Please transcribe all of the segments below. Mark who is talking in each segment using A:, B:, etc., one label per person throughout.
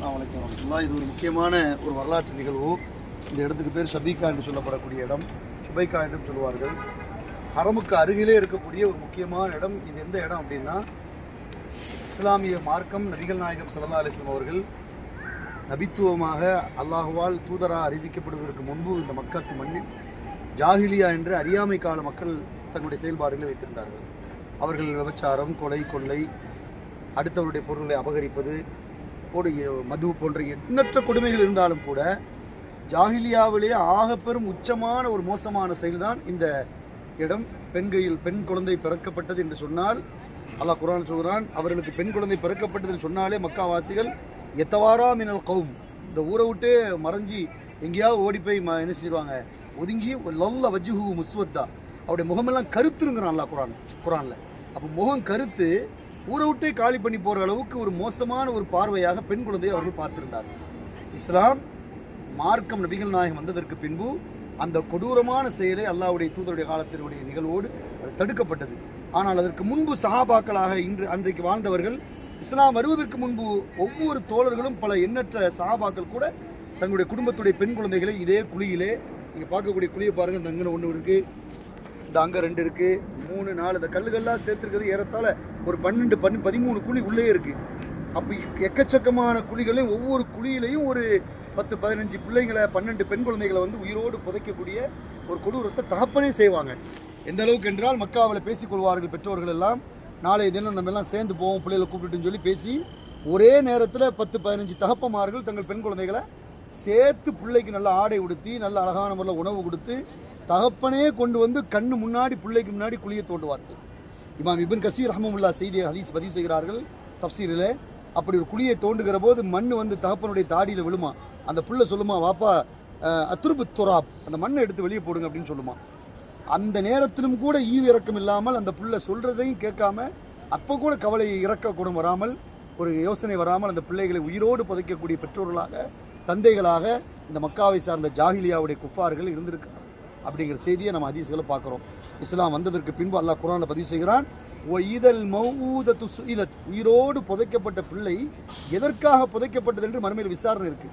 A: ஆ வணக்கம் வணக்கம் வரமத்துல்லாஹ். இது ஒரு முக்கியமான ஒரு வரலாற்று நிகழ்வு. இந்த இடத்துக்கு பேர் சபிகா என்று சொல்லப்படக்கூடிய இடம். சுபைகா என்றும் சொல்லுவார்கள். ஹரமுக்கு அருகிலே இருக்கக்கூடிய ஒரு முக்கியமான இடம். இது எந்த இடம் அப்படின்னா இஸ்லாமிய மார்க்கம் நபிகள் நாயகம் சல்லா அலிஸ்லாம் அவர்கள் நபித்துவமாக அல்லாஹுவால் தூதராக அறிவிக்கப்படுவதற்கு முன்பு இந்த மக்கத்து மண்ணில் ஜாகிலியா என்று அறியாமை கால மக்கள் தங்களுடைய செயல்பாடுகளை வைத்திருந்தார்கள். அவர்கள் விபச்சாரம் கொலை கொள்ளை அடுத்தவருடைய பொருள்களை அபகரிப்பது போடு மது போன்ற எண்ணற்ற கொடுமைகள் இருந்தாலும் கூட ஜாஹிலியாவிலே ஆகப்பெரும் உச்சமான ஒரு மோசமான செயல்தான் இந்த இடம். பெண் கையில் பெண் குழந்தை பிறக்கப்பட்டது என்று சொன்னால் அல்லாஹ் குரான் சொல்கிறான் அவர்களுக்கு பெண் குழந்தை பிறக்கப்பட்டது என்று சொன்னாலே மக்காவாசிகள் எத்தவாரா மினல் கௌம்? இந்த ஊரை விட்டு மறைஞ்சி எங்கேயாவது ஓடி போய் ம- என்ன செஞ்சிருவாங்க? ஒதுங்கி ஒரு லல்ல வஜ்ஹு முஸ்வத்தா. அவருடைய முகமெல்லாம் கருத்துருங்கிறான் அல்லாஹ் குரான் குரானில் அப்போ முகம் கருத்து ஊரை விட்டே காலி பண்ணி போகிற அளவுக்கு ஒரு மோசமான ஒரு பார்வையாக பெண் குழந்தையை அவர்கள் பார்த்திருந்தார். இஸ்லாம் மார்க்கம் நபிகள் நாயகம் வந்ததற்கு பின்பு அந்த கொடூரமான செயலை அல்லாஹ்வுடைய தூதருடைய காலத்தினுடைய நிகழ்வோடு அது தடுக்கப்பட்டது. ஆனால் அதற்கு முன்பு சஹாபாக்களாக இன்று அன்றைக்கு வாழ்ந்தவர்கள் இஸ்லாம் வருவதற்கு முன்பு ஒவ்வொரு தோழர்களும் பல எண்ணற்ற சஹாபாக்கள் கூட தங்களுடைய குடும்பத்துடைய பெண் குழந்தைகளை இதே குழியிலே நீங்கள் பார்க்கக்கூடிய குழியை பாருங்கள் தங்கன ஒன்று இருக்குது இந்த அங்கே ரெண்டு இருக்குது மூணு நாலு இந்த கல்லுகள்லாம் சேர்த்துருக்கிறது ஏறத்தாழ ஒரு பன்னெண்டு பன் பதிமூணு குழி உள்ளே இருக்குது அப்போ எக்கச்சக்கமான குழிகளையும் ஒவ்வொரு குழியிலையும் ஒரு பத்து பதினஞ்சு பிள்ளைங்களை பன்னெண்டு பெண் குழந்தைகளை வந்து உயிரோடு புதைக்கக்கூடிய ஒரு கொடூரத்தை தகப்பனே செய்வாங்க. எந்த அளவுக்கு என்றால் மக்காவில் பேசிக்கொள்வார்கள் பெற்றோர்கள் எல்லாம். நாளைய தினம் நம்ம எல்லாம் சேர்ந்து போவோம் பிள்ளைகளை கூப்பிட்டுன்னு சொல்லி பேசி ஒரே நேரத்தில் பத்து பதினஞ்சு தகப்பமார்கள் தங்கள் பெண் குழந்தைகளை சேர்த்து பிள்ளைக்கு நல்ல ஆடை உடுத்தி நல்ல அழகான முறையில் உணவு கொடுத்து தகப்பனே கொண்டு வந்து கண்ணு முன்னாடி பிள்ளைக்கு முன்னாடி குழியை தோண்டுவார்கள் இமாம் இபின் கசீர் ரஹமுல்லா செய்தியை ஹதீஸ் பதிவு செய்கிறார்கள் தப்சீரில். அப்படி ஒரு குழியை தோண்டுகிற போது மண் வந்து தகப்பனுடைய தாடியில் விழுமா? அந்த புள்ள சொல்லுமா வாப்பா அத்துருப்பு அத்ருபு துராப் அந்த மண்ணை எடுத்து வெளியே போடுங்க அப்படின்னு சொல்லுமா. அந்த நேரத்திலும் கூட ஈவு இறக்கம் இல்லாமல் அந்த புள்ள சொல்கிறதையும் கேட்காம அப்போ கூட கவலை இறக்க கூட வராமல் ஒரு யோசனை வராமல் அந்த பிள்ளைகளை உயிரோடு புதைக்கக்கூடிய பெற்றோர்களாக தந்தைகளாக இந்த மக்காவை சார்ந்த ஜாஹிலியாவுடைய குஃபார்கள் இருந்திருக்கிறார்கள். அப்படிங்கிற செய்தியை நம்ம அதிசயங்களை பார்க்குறோம். இஸ்லாம் வந்ததற்கு பின்பு அல்லாஹ் குரானில் பதிவு செய்கிறான் ஒய்தல் மௌதத்து சுயிலத். உயிரோடு புதைக்கப்பட்ட பிள்ளை எதற்காக புதைக்கப்பட்டது என்று மறுமையில் விசாரணை இருக்கு.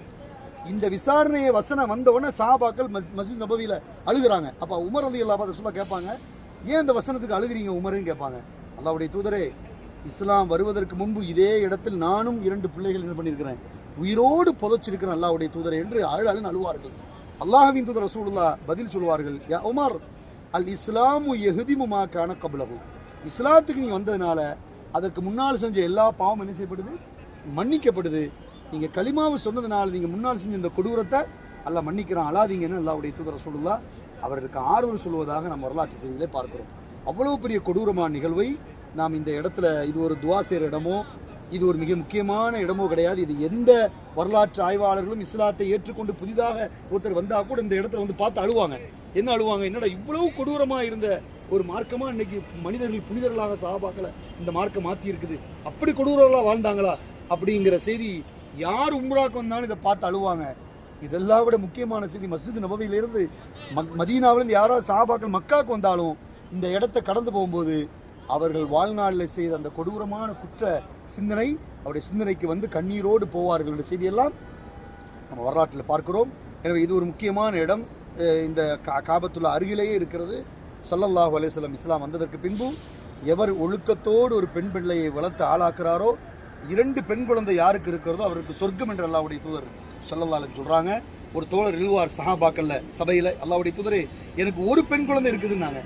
A: இந்த விசாரணையை வசனம் வந்த உடனே சாபாக்கள் மஸ் மஸ்ஜித் நபவியில் அழுகுறாங்க. அப்போ உமர் வந்து அல்லா சொல்ல கேட்பாங்க ஏன் இந்த வசனத்துக்கு அழுகுறீங்க உமருன்னு கேட்பாங்க. அல்லாவுடைய தூதரே இஸ்லாம் வருவதற்கு முன்பு இதே இடத்தில் நானும் இரண்டு பிள்ளைகள் என்ன பண்ணியிருக்கிறேன்? உயிரோடு புதைச்சிருக்கிறேன் அல்லாவுடைய தூதரே என்று அழு அழுன்னு அழுவார்கள். அல்லாஹ்வின் தூதர் ரசூலுல்லா பதில் சொல்வார்கள் யா உமர் அல் இஸ்லாமு எஹுதிமுமா காண கபலகு இஸ்லாத்துக்கு நீ வந்ததுனால அதற்கு முன்னால் செஞ்ச எல்லா பாவம் என்ன செய்யப்படுது? மன்னிக்கப்படுது. நீங்கள் களிமாவை சொன்னதுனால நீங்கள் முன்னால் செஞ்ச இந்த கொடூரத்தை அல்ல மன்னிக்கிறான். அழாதீங்கன்னு அல்லாவுடைய தூதர் சொல்லுதா அவர்களுக்கு ஆறுதல் சொல்வதாக நம்ம வரலாற்று செய்திகளை பார்க்கிறோம். அவ்வளோ பெரிய கொடூரமான நிகழ்வை நாம் இந்த இடத்துல இது ஒரு துவா செய்கிற இடமோ இது ஒரு மிக முக்கியமான இடமோ கிடையாது. இது எந்த வரலாற்று ஆய்வாளர்களும் இஸ்லாத்தை ஏற்றுக்கொண்டு புதிதாக ஒருத்தர் வந்தால் கூட இந்த இடத்துல வந்து பார்த்து அழுவாங்க. என்ன அழுவாங்க? என்னடா இவ்வளவு கொடூரமாக இருந்த ஒரு மார்க்கமாக இன்னைக்கு மனிதர்கள் புனிதர்களாக சஹாபாக்களை இந்த மார்க்கம் மாற்றியிருக்குது. இருக்குது அப்படி கொடூரங்களாக வாழ்ந்தாங்களா? அப்படிங்கிற செய்தி யார் உம்ராக்கு வந்தாலும் இதை பார்த்து அழுவாங்க. இதெல்லாம் விட முக்கியமான செய்தி மஸ்ஜித் நபவியிலிருந்து மக் மதீனாவிலிருந்து யாராவது சாபாக்கள் மக்காவுக்கு வந்தாலும் இந்த இடத்த கடந்து போகும்போது அவர்கள் வாழ்நாளில் செய்த அந்த கொடூரமான குற்ற சிந்தனை அவருடைய சிந்தனைக்கு வந்து கண்ணீரோடு போவார்கள் என்ற செய்தியெல்லாம் நம்ம வரலாற்றில் பார்க்கிறோம். எனவே இது ஒரு முக்கியமான இடம். இந்த கா காபத்துள்ள அருகிலேயே இருக்கிறது. ஸல்லல்லாஹு அலைஹி இஸ்லாம் வந்ததற்கு பின்பு எவர் ஒழுக்கத்தோடு ஒரு பெண் பிள்ளையை வளர்த்து ஆளாக்குறாரோ இரண்டு பெண் குழந்தை யாருக்கு இருக்கிறதோ அவருக்கு சொர்க்கம் என்று அல்லாவுடைய தூதர் சொல்லலாலன்னு சொல்கிறாங்க ஒரு தோழர் எழுவார் சஹாபாக்கல்ல சபையில் அல்லாவுடைய தூதரே எனக்கு ஒரு பெண் குழந்தை இருக்குதுன்னாங்க.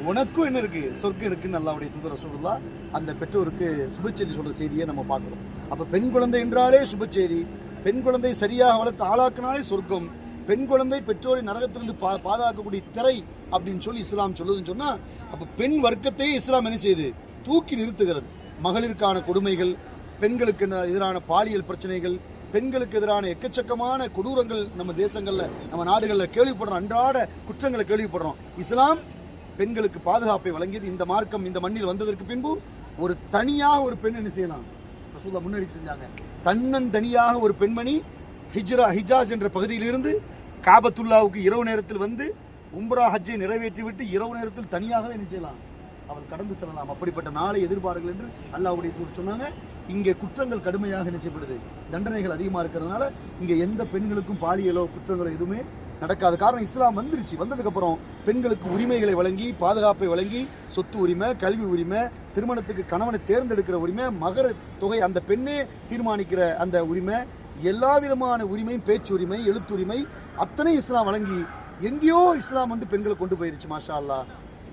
A: உனக்கும் என்ன இருக்கு? சொர்க்கம் இருக்குன்னு அல்லாவுடைய தூதர சொல்லலாம் அந்த பெற்றோருக்கு சுபச்செய்தி சொல்ற செய்தியை நம்ம பார்க்குறோம். அப்போ பெண் குழந்தை என்றாலே சுபச்செய்தி பெண் குழந்தை சரியாக வளர்த்து ஆளாக்கினாலே சொர்க்கம். பெண் குழந்தை பெற்றோரை நரகத்திலிருந்து பா பாதுகாக்கக்கூடிய திரை அப்படின்னு சொல்லி இஸ்லாம் சொல்லுதுன்னு சொன்னால் அப்போ பெண் வர்க்கத்தையே இஸ்லாம் என்ன செய்யுது? தூக்கி நிறுத்துகிறது. மகளிருக்கான கொடுமைகள் பெண்களுக்கு ந- எதிரான பாலியல் பிரச்சனைகள் பெண்களுக்கு எதிரான எக்கச்சக்கமான கொடூரங்கள் நம்ம தேசங்களில் நம்ம நாடுகளில் கேள்விப்படுறோம். அன்றாட குற்றங்களை கேள்விப்படுறோம். இஸ்லாம் பெண்களுக்கு பாதுகாப்பை வழங்கியது இந்த மார்க்கம் இந்த மண்ணில் வந்ததற்கு பின்பு ஒரு தனியாக ஒரு பெண் என்ன செய்யலாம்? ரசூல்லா முன்னாடி செஞ்சாங்க. தன்னந்தனியாக ஒரு பெண்மணி ஹிஜ்ரா ஹிஜாஸ் என்ற பகுதியிலிருந்து காபத்துல்லாவுக்கு இரவு நேரத்தில் வந்து உம்ரா ஹஜ்ஜை நிறைவேற்றிவிட்டு இரவு நேரத்தில் தனியாகவே என்ன செய்யலாம்? அவள் கடந்து செல்லலாம். அப்படிப்பட்ட நாளை எதிர்பார்கள் என்று அல்லாவுடைய தூர் சொன்னாங்க. இங்கே குற்றங்கள் கடுமையாக என்ன செய்யப்படுது? தண்டனைகள் அதிகமாக இருக்கிறதுனால இங்கே எந்த பெண்களுக்கும் பாலியலோ குற்றங்களோ எதுவுமே நடக்காது காரணம் இஸ்லாம் வந்துருச்சு. வந்ததுக்கப்புறம் பெண்களுக்கு உரிமைகளை வழங்கி பாதுகாப்பை வழங்கி சொத்து உரிமை கல்வி உரிமை திருமணத்துக்கு கணவனை தேர்ந்தெடுக்கிற உரிமை மகர தொகை அந்த பெண்ணே தீர்மானிக்கிற அந்த உரிமை எல்லா விதமான உரிமையும் பேச்சுரிமை எழுத்துரிமை அத்தனை இஸ்லாம் வழங்கி எங்கேயோ இஸ்லாம் வந்து பெண்களை கொண்டு போயிருச்சு மாஷா அல்லாஹ்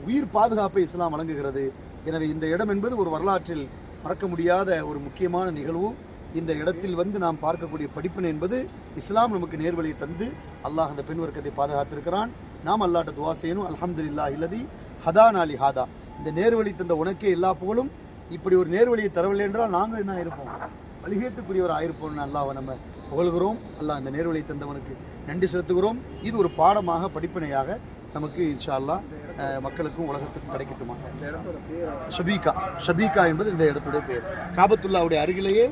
A: உயிர் பாதுகாப்பை இஸ்லாம் வழங்குகிறது. எனவே இந்த இடம் என்பது ஒரு வரலாற்றில் மறக்க முடியாத ஒரு முக்கியமான நிகழ்வும் இந்த இடத்தில் வந்து நாம் பார்க்கக்கூடிய படிப்பினை என்பது இஸ்லாம் நமக்கு நேர்வழியை தந்து அல்லாஹ் அந்த பெண் வர்க்கத்தை பாதுகாத்திருக்கிறான். நாம் அல்லாட்ட துவா செய்யணும். அல்ஹம்துலில்லாஹ் இல்லதி ஹதான் அலி ஹாதா. இந்த நேர்வழி தந்த உனக்கே எல்லா புகழும். இப்படி ஒரு நேர்வழியை தரவில்லை என்றால் நாங்கள் என்ன இருப்போம் வழிகேட்டுக்குரியவர் ஆயிருப்போம்னு அல்லாவை நம்ம புகழ்கிறோம். அல்லாஹ் இந்த நேர்வழி தந்தவனுக்கு நன்றி செலுத்துகிறோம். இது ஒரு பாடமாக படிப்பினையாக நமக்கு இன்ஷா அல்லாஹ் மக்களுக்கும் உலகத்துக்கும் கிடைக்கட்டுமா ஷபீகா. ஷபீகா என்பது இந்த இடத்துடைய பேர். காபத்துல்லாவுடைய அருகிலேயே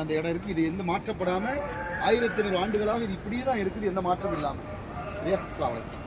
A: அந்த இடம் இருக்குது இது எந்த மாற்றப்படாமல் ஆயிரத்தி ஐநூறு ஆண்டுகளாக இது இப்படியே தான் இருக்குது. எந்த மாற்றம் இல்லாமல் சரியா? அஸ்லாம் வலைக்கம்